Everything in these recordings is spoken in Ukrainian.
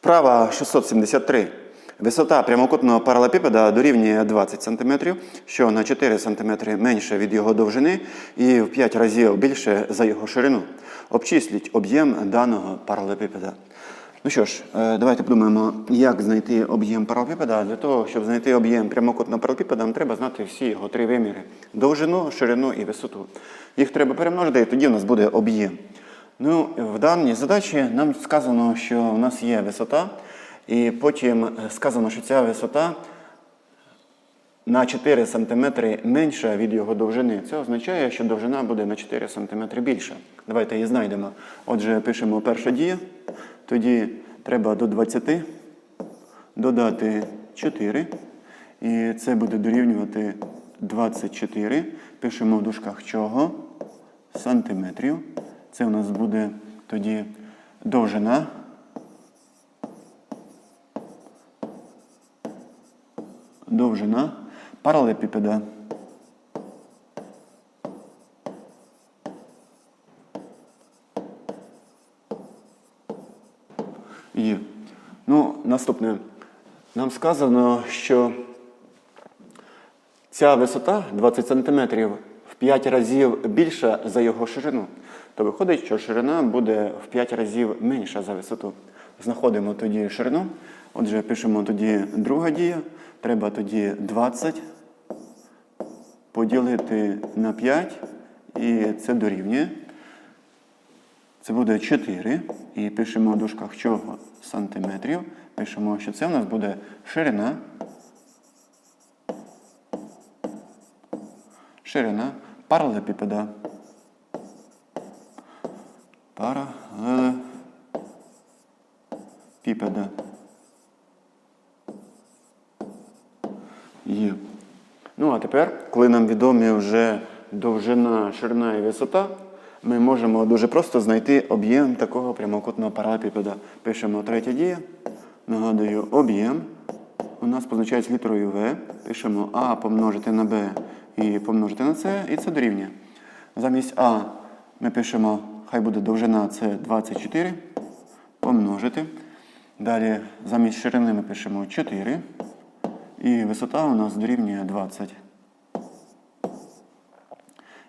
Вправа 673. Висота прямокутного паралепіпеда дорівнює 20 см, що на 4 см менше від його довжини і в 5 разів більше за його ширину. Обчисліть об'єм даного паралепіпеда. Ну що ж, е, давайте подумаємо, як знайти об'єм паралепіпеда. Для того, щоб знайти об'єм прямокутного паралепіпеда, нам треба знати всі його три виміри: довжину, ширину і висоту. Їх треба перемножити, і тоді у нас буде об'єм. Ну, в даній задачі нам сказано, що у нас є висота, і потім сказано, що ця висота на 4 см менша від його довжини. Це означає, що довжина буде на 4 см більша. Давайте її знайдемо. Отже, пишемо перша дія. Тоді треба до 20 додати 4. І це буде дорівнювати 24. Пишемо в дужках чого? Сантиметрів. Це у нас буде тоді довжина. Довжина паралепіпеда. Є. Ну, наступне. Нам сказано, що ця висота 20 см в 5 разів більша за його ширину. То виходить, що ширина буде в 5 разів менша за висоту. Знаходимо тоді ширину. Отже, пишемо тоді друга дія. Треба тоді 20 поділити на 5, і це дорівнює. Це буде 4. І пишемо в дужках чого сантиметрів. Пишемо, що це у нас буде ширина. Ширина паралепіпеда. Паралелепіпеда. Є. Ну, а тепер, коли нам відомі вже довжина, ширина і висота, ми можемо дуже просто знайти об'єм такого прямокутного паралепіпеда. Пишемо третя дія. Нагадую, об'єм. У нас позначається літерою В. Пишемо А помножити на Б і помножити на С, і це дорівнює. Замість А ми пишемо, хай буде довжина це 24. Помножити. Далі замість ширини ми пишемо 4. І висота у нас дорівнює 20.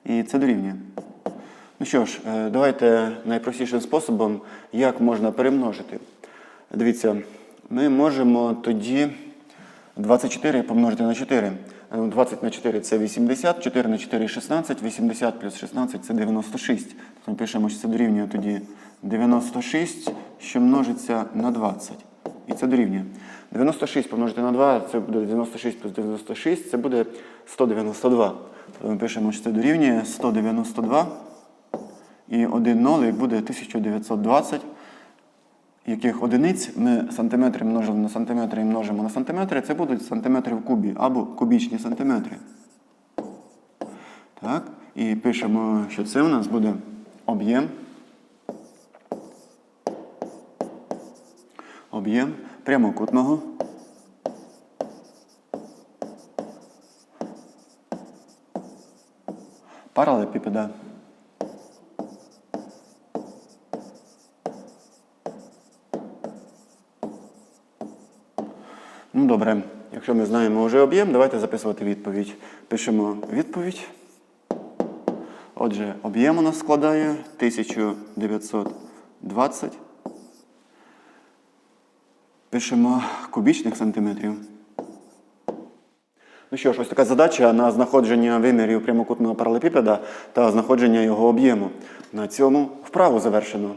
І це дорівнює. Ну що ж, е, давайте найпростішим способом, як можна перемножити. Дивіться, ми можемо тоді 24 помножити на 4. Е, 20 на 4 це 80, 4 на 4 16, 80 плюс 16 це 96. Тобто ми пишемо, що це дорівнює тоді 96, що множиться на 20. І це дорівнює. 96 помножити на 2, це буде 96 плюс 96, це буде 192. Тобто ми пишемо, що це дорівнює 192. І один нолик буде 1920, яких одиниць ми сантиметри множимо на сантиметри і множимо на сантиметри, це будуть сантиметри в кубі або кубічні сантиметри. Так, і пишемо, що це у нас буде об'єм. Об'єм прямокутного. Паралепіпеда. Ну, добре. Якщо ми знаємо вже об'єм, давайте записувати відповідь. Пишемо відповідь. Отже, об'єм у нас складає 1920. Пишемо кубічних сантиметрів. Ну що ж, ось така задача на знаходження вимірів прямокутного паралепіпеда та знаходження його об'єму. На цьому вправу завершено.